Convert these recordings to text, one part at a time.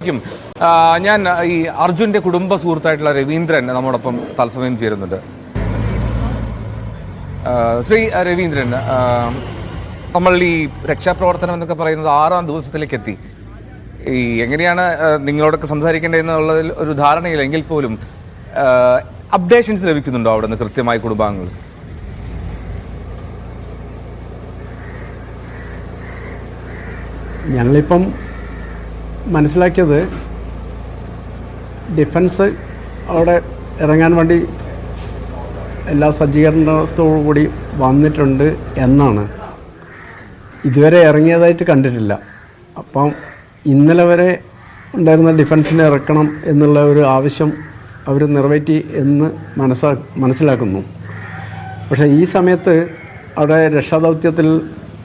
ും ഞാൻ ഈ അർജുന്റെ കുടുംബ സുഹൃത്തായിട്ടുള്ള രവീന്ദ്രൻ നമ്മോടൊപ്പം തത്സമയം ചേരുന്നുണ്ട്. ശ്രീ രവീന്ദ്രൻ നമ്മൾ ഈ രക്ഷാപ്രവർത്തനം എന്നൊക്കെ പറയുന്നത് ആറാം ദിവസത്തിലേക്ക് എത്തി ഈ എങ്ങനെയാണ് നിങ്ങളോടൊക്കെ സംസാരിക്കേണ്ടതെന്നുള്ളതിൽ ഒരു ധാരണയില്ലെങ്കിൽ പോലും അപ്ഡേഷൻസ് ലഭിക്കുന്നുണ്ടോ അവിടെ നിന്ന് കൃത്യമായി കുടുംബാംഗങ്ങൾ? ഞങ്ങളിപ്പം മനസ്സിലാക്കിയത് ഡിഫൻസ് അവിടെ ഇറങ്ങാൻ വേണ്ടി എല്ലാ സജ്ജീകരണത്തോടു കൂടി വന്നിട്ടുണ്ട് എന്നാണ്. ഇതുവരെ ഇറങ്ങിയതായിട്ട് കണ്ടിട്ടില്ല. അപ്പം ഇന്നലെ വരെ ഉണ്ടായിരുന്ന ഡിഫൻസിനെ ഇറക്കണം എന്നുള്ള ഒരു ആവശ്യം അവർ നിറവേറ്റി എന്ന് മനസ്സാ മനസ്സിലാക്കുന്നു. പക്ഷേ ഈ സമയത്ത് അവിടെ രക്ഷാദൗത്യത്തിൽ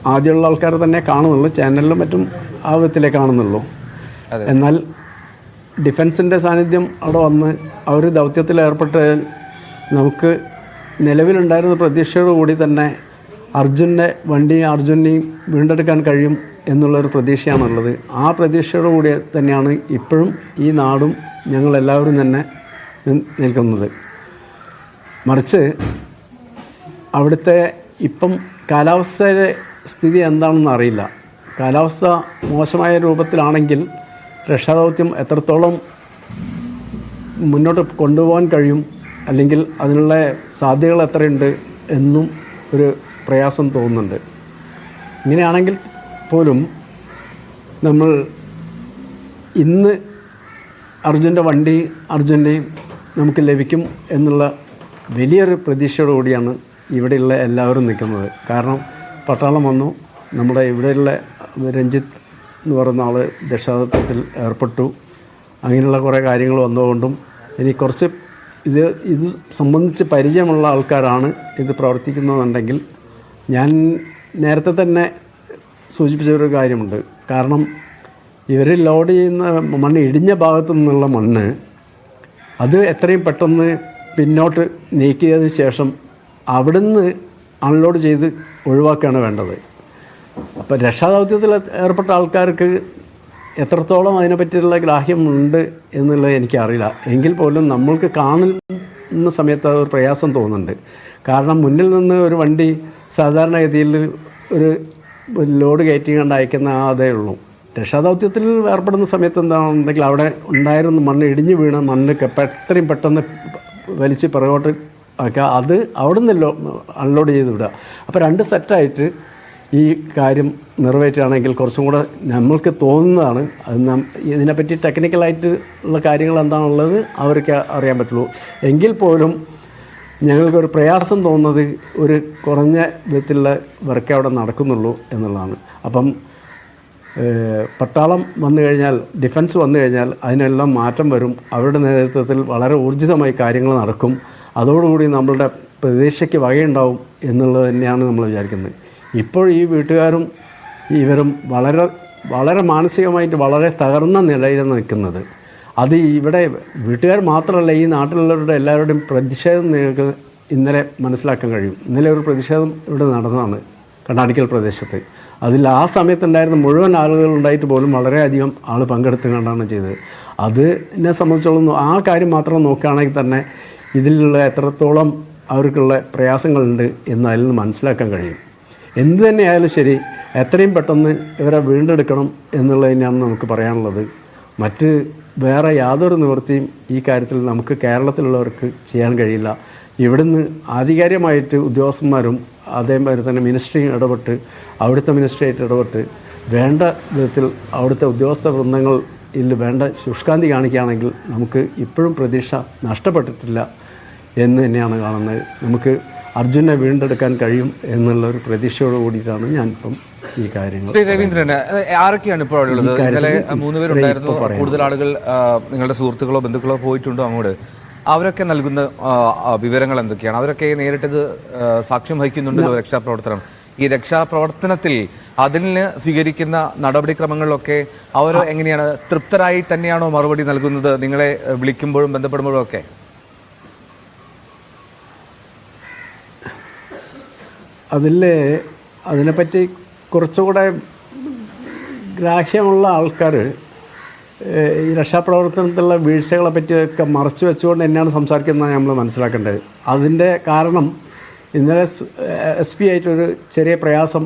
ആദ്യമുള്ള ആൾക്കാരെ തന്നെ കാണുന്നുള്ളൂ ചാനലിലും മറ്റും ആ വിധത്തിലേ കാണുന്നുള്ളൂ. എന്നാൽ ഡിഫൻസിന്റെ സാന്നിധ്യം അവിടെ വന്ന് അവർ ദൗത്യത്തിൽ ഏർപ്പെട്ടാൽ നമുക്ക് നിലവിലുണ്ടായിരുന്ന പ്രതീക്ഷയോടുകൂടി തന്നെ അർജുന്റെ വണ്ടിയും അർജുനെയും വീണ്ടെടുക്കാൻ കഴിയും എന്നുള്ളൊരു പ്രതീക്ഷയാണുള്ളത്. ആ പ്രതീക്ഷയോട് കൂടി തന്നെയാണ് ഇപ്പോഴും ഈ നാടും ഞങ്ങളെല്ലാവരും തന്നെ നിൽക്കുന്നത്. മറിച്ച് അവിടുത്തെ ഇപ്പം കാലാവസ്ഥയുടെ സ്ഥിതി എന്താണെന്ന് അറിയില്ല. കാലാവസ്ഥ മോശമായ രൂപത്തിലാണെങ്കിൽ രക്ഷാദൗത്യം എത്രത്തോളം മുന്നോട്ട് കൊണ്ടുപോകാൻ കഴിയും അല്ലെങ്കിൽ അതിനുള്ള സാധ്യതകൾ എത്രയുണ്ട് എന്നും ഒരു പ്രയാസം തോന്നുന്നുണ്ട്. ഇങ്ങനെയാണെങ്കിൽ പോലും നമ്മൾ ഇന്ന് അർജുന്റെ വണ്ടി അർജുന്റെയും നമുക്ക് ലഭിക്കും എന്നുള്ള വലിയൊരു പ്രതീക്ഷയോടുകൂടിയാണ് ഇവിടെയുള്ള എല്ലാവരും നിൽക്കുന്നത്. കാരണം പട്ടാളം വന്നു. നമ്മുടെ ഇവിടെയുള്ള രഞ്ജിത്ത് എന്ന് പറയുന്ന ആൾ രക്ഷാകർത്തത്തിൽ ഏർപ്പെട്ടു. അങ്ങനെയുള്ള കുറേ കാര്യങ്ങൾ വന്നതുകൊണ്ടും ഇനി കുറച്ച് ഇത് ഇത് സംബന്ധിച്ച് പരിചയമുള്ള ആൾക്കാരാണ് ഇത് പ്രവർത്തിക്കുന്നതെന്നുണ്ടെങ്കിൽ ഞാൻ നേരത്തെ തന്നെ സൂചിപ്പിച്ച ഒരു കാര്യമുണ്ട്. കാരണം ഇവർ ലോഡ് ചെയ്യുന്ന മണ്ണ് ഇടിഞ്ഞ ഭാഗത്തു നിന്നുള്ള മണ്ണ് അത് എത്രയും പെട്ടെന്ന് പിന്നോട്ട് നീക്കിയതിന് ശേഷം അവിടുന്ന് അൺലോഡ് ചെയ്ത് ഒഴിവാക്കുകയാണ് വേണ്ടത്. അപ്പോൾ രക്ഷാദൗത്യത്തിൽ ഏർപ്പെട്ട ആൾക്കാർക്ക് എത്രത്തോളം അതിനെപ്പറ്റിയുള്ള ഗ്രാഹ്യമുണ്ട് എന്നുള്ളത് എനിക്കറിയില്ല. എങ്കിൽ പോലും നമ്മൾക്ക് കാണുന്ന സമയത്ത് അതൊരു പ്രയാസം തോന്നുന്നുണ്ട്. കാരണം മുന്നിൽ നിന്ന് ഒരു വണ്ടി സാധാരണഗതിയിൽ ഒരു ലോഡ് കയറ്റി കണ്ട് അയക്കുന്ന അതേ ഉള്ളൂ. രക്ഷാദൗത്യത്തിൽ ഏർപ്പെടുന്ന സമയത്ത് എന്താണെന്നുണ്ടെങ്കിൽ അവിടെ ഉണ്ടായിരുന്ന മണ്ണ് ഇടിഞ്ഞു വീണ മണ്ണ് എത്രയും പെട്ടെന്ന് വലിച്ച് പിറകോട്ട് ആക്കുക. അത് അവിടെ നിന്ന് അൺലോഡ് ചെയ്ത് വിടുക. അപ്പോൾ രണ്ട് സെറ്റായിട്ട് ഈ കാര്യം നിറവേറ്റുകയാണെങ്കിൽ കുറച്ചും കൂടെ നമ്മൾക്ക് തോന്നുന്നതാണ്. അത് നം ഇതിനെപ്പറ്റി ടെക്നിക്കലായിട്ട് ഉള്ള കാര്യങ്ങൾ എന്താണുള്ളത് അവർക്ക് അറിയാൻ പറ്റുള്ളൂ. എങ്കിൽ പോലും ഞങ്ങൾക്കൊരു പ്രയാസം തോന്നുന്നത് ഒരു കുറഞ്ഞ വിധത്തിലുള്ള വർക്ക് അവിടെ നടക്കുന്നുള്ളൂ എന്നുള്ളതാണ്. അപ്പം പട്ടാളം വന്നു കഴിഞ്ഞാൽ ഡിഫൻസ് വന്നു കഴിഞ്ഞാൽ അതിനെല്ലാം മാറ്റം വരും. അവരുടെ നേതൃത്വത്തിൽ വളരെ ഊർജിതമായി കാര്യങ്ങൾ നടക്കും. അതോടുകൂടി നമ്മളുടെ പ്രതീക്ഷയ്ക്ക് വകയുണ്ടാവും എന്നുള്ളത് തന്നെയാണ് നമ്മൾ വിചാരിക്കുന്നത്. ഇപ്പോൾ ഈ വീട്ടുകാരും ഇവരും വളരെ വളരെ മാനസികമായിട്ട് വളരെ തകർന്ന നിലയിലാണ് നിൽക്കുന്നത്. അത് ഇവിടെ വീട്ടുകാർ മാത്രമല്ല ഈ നാട്ടിലുള്ളവരുടെ എല്ലാവരുടെയും പ്രതിഷേധം നിങ്ങൾക്ക് ഇന്നലെ മനസ്സിലാക്കാൻ കഴിയും. ഇന്നലെ ഒരു പ്രതിഷേധം ഇവിടെ നടന്നതാണ് കണ്ണാടിക്കൽ പ്രദേശത്ത്. അതിൽ ആ സമയത്തുണ്ടായിരുന്ന മുഴുവൻ ആളുകൾ ഉണ്ടായിട്ട് പോലും വളരെയധികം ആൾ പങ്കെടുത്തു കണ്ടാണ് ചെയ്തത്. അതിനെ സംബന്ധിച്ചോളം ആ കാര്യം മാത്രം നോക്കുകയാണെങ്കിൽ തന്നെ ഇതിലുള്ള എത്രത്തോളം അവർക്കുള്ള പ്രയാസങ്ങളുണ്ട് എന്ന് അതിൽ നിന്ന് മനസ്സിലാക്കാൻ കഴിയും. എന്ത് തന്നെയായാലും ശരി എത്രയും പെട്ടെന്ന് ഇവരെ വീണ്ടെടുക്കണം എന്നുള്ളത് തന്നെയാണ് നമുക്ക് പറയാനുള്ളത്. മറ്റ് വേറെ യാതൊരു നിവൃത്തിയും ഈ കാര്യത്തിൽ നമുക്ക് കേരളത്തിലുള്ളവർക്ക് ചെയ്യാൻ കഴിയില്ല. ഇവിടുന്ന് ആധികാരികമായിട്ട് ഉദ്യോഗസ്ഥന്മാരും അതേമാതിരി തന്നെ മിനിസ്ട്രിയും ഇടപെട്ട് അവിടുത്തെ മിനിസ്ട്രിയായിട്ട് ഇടപെട്ട് വേണ്ട വിധത്തിൽ അവിടുത്തെ ഉദ്യോഗസ്ഥ വൃന്ദങ്ങൾ ഇതിൽ വേണ്ട ശുഷ്കാന്തി കാണിക്കുകയാണെങ്കിൽ നമുക്ക് ഇപ്പോഴും പ്രതീക്ഷ നഷ്ടപ്പെട്ടിട്ടില്ല എന്ന് തന്നെയാണ് കാണുന്നത്. നമുക്ക് അർജുനെ വീണ്ടെടുക്കാൻ കഴിയും എന്നുള്ള ഒരു പ്രതീക്ഷയോട് കൂടിയിട്ടാണ് ഞാനിപ്പം ഈ കാര്യങ്ങൾ ശ്രീ രവീന്ദ്രൻ ആരൊക്കെയാണ് ഇപ്പോൾ ഉള്ളത്? ഇന്നലെ മൂന്ന് പേരുണ്ടായിരുന്നു. കൂടുതൽ ആളുകൾ നിങ്ങളുടെ സുഹൃത്തുക്കളോ ബന്ധുക്കളോ പോയിട്ടുണ്ടോ അങ്ങോട്ട്? അവരൊക്കെ നൽകുന്ന വിവരങ്ങൾ എന്തൊക്കെയാണ്? അവരൊക്കെ നേരിട്ടത് സാക്ഷ്യം വഹിക്കുന്നുണ്ടല്ലോ രക്ഷാപ്രവർത്തനം. ഈ രക്ഷാപ്രവർത്തനത്തിൽ അതിന് സ്വീകരിക്കുന്ന നടപടിക്രമങ്ങളിലൊക്കെ അവർ എങ്ങനെയാണ്? തൃപ്തരായി തന്നെയാണോ മറുപടി നൽകുന്നത്? നിങ്ങളെ വിളിക്കുമ്പോഴും ബന്ധപ്പെടുമ്പോഴും ഒക്കെ? അതിൽ അതിനെപ്പറ്റി കുറച്ചുകൂടെ ഗ്രാഹ്യമുള്ള ആൾക്കാർ ഈ രക്ഷാപ്രവർത്തനത്തിലുള്ള വീഴ്ചകളെ പറ്റിയൊക്കെ മറച്ചു വെച്ചുകൊണ്ട് തന്നെയാണ് സംസാരിക്കുന്നത് നമ്മൾ മനസ്സിലാക്കേണ്ടത്. അതിന്റെ കാരണം ഇന്നലെ എസ് പി ആയിട്ടൊരു ചെറിയ പ്രയാസം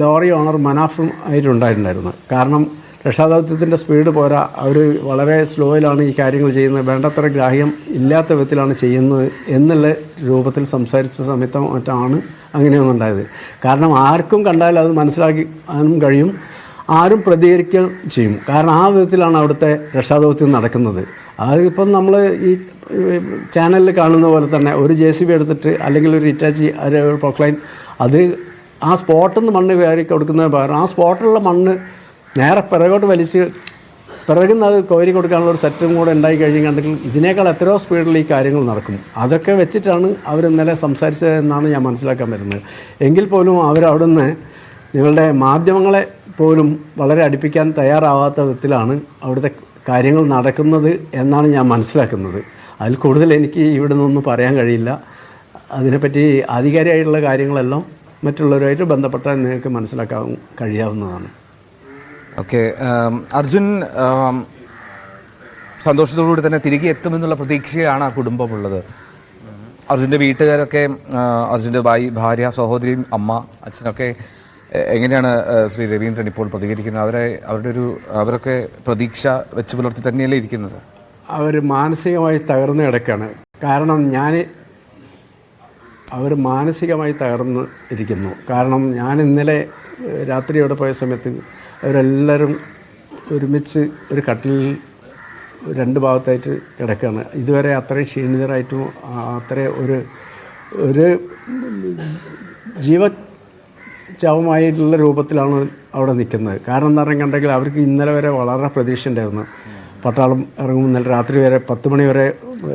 ലോറി ഓണർ മനാഫും ആയിട്ടുണ്ടായിട്ടുണ്ടായിരുന്നു കാരണം രക്ഷാദൗത്യത്തിന്റെ സ്പീഡ് പോരാ. അവർ വളരെ സ്ലോയിലാണ് ഈ കാര്യങ്ങൾ ചെയ്യുന്നത്. വേണ്ടത്ര ഗ്രാഹ്യം ഇല്ലാത്ത വിധത്തിലാണ് ചെയ്യുന്നത് എന്നുള്ള രൂപത്തിൽ സംസാരിച്ച സമയത്ത് മറ്റാണ് അങ്ങനെയൊന്നും ഉണ്ടായത്. കാരണം ആർക്കും കണ്ടാൽ അത് മനസ്സിലാക്കാനും കഴിയും. ആരും പ്രതികരിക്കുകയും ചെയ്യും. കാരണം ആ വിധത്തിലാണ് അവിടുത്തെ രക്ഷാദൗത്യം നടക്കുന്നത്. അതിപ്പം നമ്മൾ ഈ ചാനലിൽ കാണുന്ന പോലെ തന്നെ ഒരു ജെ സി ബി എടുത്തിട്ട് അല്ലെങ്കിൽ ഒരു ഇറ്റാച്ചി ഒരു പ്രൊക്ലൈൻ അത് ആ സ്പോട്ടിൽ നിന്ന് മണ്ണ് കയറി കൊടുക്കുന്നതിന് പകരം ആ സ്പോട്ടിലുള്ള മണ്ണ് നേരെ പിറകോട്ട് വലിച്ച് പിറകുന്ന അത് കോരി കൊടുക്കാനുള്ള ഒരു സെറ്റും കൂടെ ഉണ്ടായി കഴിഞ്ഞിട്ടുണ്ടെങ്കിൽ ഇതിനേക്കാൾ എത്രയോ സ്പീഡിൽ ഈ കാര്യങ്ങൾ നടക്കും. അതൊക്കെ വെച്ചിട്ടാണ് അവർ ഇന്നലെ സംസാരിച്ചതെന്നാണ് ഞാൻ മനസ്സിലാക്കാൻ വരുന്നത്. എങ്കിൽ പോലും അവരവിടുന്ന് നിങ്ങളുടെ മാധ്യമങ്ങളെ പോലും വളരെ അടുപ്പിക്കാൻ തയ്യാറാവാത്ത വിധത്തിലാണ് അവിടുത്തെ കാര്യങ്ങൾ നടക്കുന്നത് എന്നാണ് ഞാൻ മനസ്സിലാക്കുന്നത്. അതിൽ കൂടുതൽ എനിക്ക് ഇവിടെ നിന്നൊന്നും പറയാൻ കഴിയില്ല. അതിനെപ്പറ്റി ആധികാരികമായിട്ടുള്ള കാര്യങ്ങളെല്ലാം മറ്റുള്ളവരുമായിട്ട് ബന്ധപ്പെട്ടാൽ നിങ്ങൾക്ക് മനസ്സിലാക്കാൻ കഴിയാവുന്നതാണ്. ഓക്കെ അർജുൻ സന്തോഷത്തോടുകൂടി തന്നെ തിരികെ എത്തുമെന്നുള്ള പ്രതീക്ഷയാണ് ആ കുടുംബമുള്ളത്. അർജുന്റെ വീട്ടുകാരൊക്കെ അർജുന്റെ ഭായി ഭാര്യ സഹോദരിയും അമ്മ അച്ഛനൊക്കെ എങ്ങനെയാണ് ശ്രീ രവീന്ദ്രൻ ഇപ്പോൾ പ്രതികരിക്കുന്നത്? അവരെ അവരുടെ ഒരു അവരൊക്കെ പ്രതീക്ഷ വെച്ച് പുലർത്തി തന്നെയല്ലേ ഇരിക്കുന്നത്? അവർ മാനസികമായി തകർന്നു കിടക്കുകയാണ് കാരണം ഞാൻ അവർ മാനസികമായി തകർന്ന് ഇരിക്കുന്നു. കാരണം ഞാൻ ഇന്നലെ ഏഹ്, രാത്രി അവിടെ പോയ സമയത്ത് അവരെല്ലാവരും ഒരുമിച്ച് ഒരു കട്ടിലിൽ രണ്ട് ഭാഗത്തായിട്ട് കിടക്കുകയാണ്. ഇതുവരെ അത്രയും ക്ഷീണിതരായിട്ടും അത്രയും ഒരു ഒരു ജീവ ചവമായിട്ടുള്ള രൂപത്തിലാണ് അവിടെ നിൽക്കുന്നത്. കാരണം എന്ന് പറഞ്ഞിട്ടുണ്ടെങ്കിൽ അവർക്ക് ഇന്നലെ വരെ വളരെ പ്രതീക്ഷ ഉണ്ടായിരുന്നു പട്ടാളം ഇറങ്ങും ഇന്നലെ രാത്രി വരെ പത്ത് മണി വരെ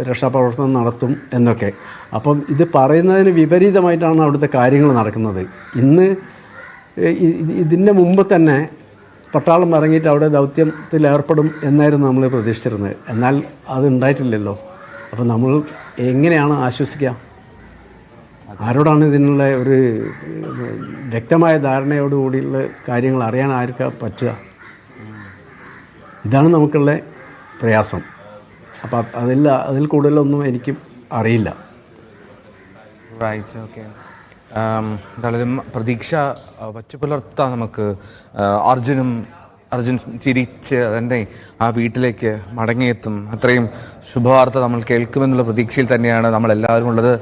രക്ഷാപ്രവർത്തനം നടത്തും എന്നൊക്കെ. അപ്പം ഇത് പറയുന്നതിന് വിപരീതമായിട്ടാണ് അവിടുത്തെ കാര്യങ്ങൾ നടക്കുന്നത്. ഇന്ന് ഇതിന്റെ മുമ്പ് തന്നെ പട്ടാളം ഇറങ്ങിയിട്ട് അവിടെ ദൗത്യത്തിൽ ഏർപ്പെടും എന്നായിരുന്നു നമ്മൾ പ്രതീക്ഷിച്ചിരുന്നത്. എന്നാൽ അതുണ്ടായിട്ടില്ലല്ലോ അപ്പോൾ അപ്പം നമ്മൾ എങ്ങനെയാണ് ആശ്വസിക്കുക ആരോടാണ് ഇതിനുള്ള ഒരു വ്യക്തമായ ധാരണയോടുകൂടിയുള്ള കാര്യങ്ങൾ അറിയാൻ ആർക്കാ പറ്റുക? ഇതാണ് നമുക്കുള്ള പ്രയാസം. അപ്പം അതിൽ അതിൽ കൂടുതലൊന്നും എനിക്ക് അറിയില്ല. എന്തായാലും പ്രതീക്ഷ വച്ചു പുലർത്താൻ നമുക്ക്. അർജുനും അർജുൻ ചിരിച്ച് തന്നെ ആ വീട്ടിലേക്ക് മടങ്ങിയെത്തും. അത്രയും ശുഭവാർത്ത നമ്മൾ കേൾക്കുമെന്നുള്ള പ്രതീക്ഷയിൽ തന്നെയാണ് നമ്മളെല്ലാവരും ഉള്ളത്.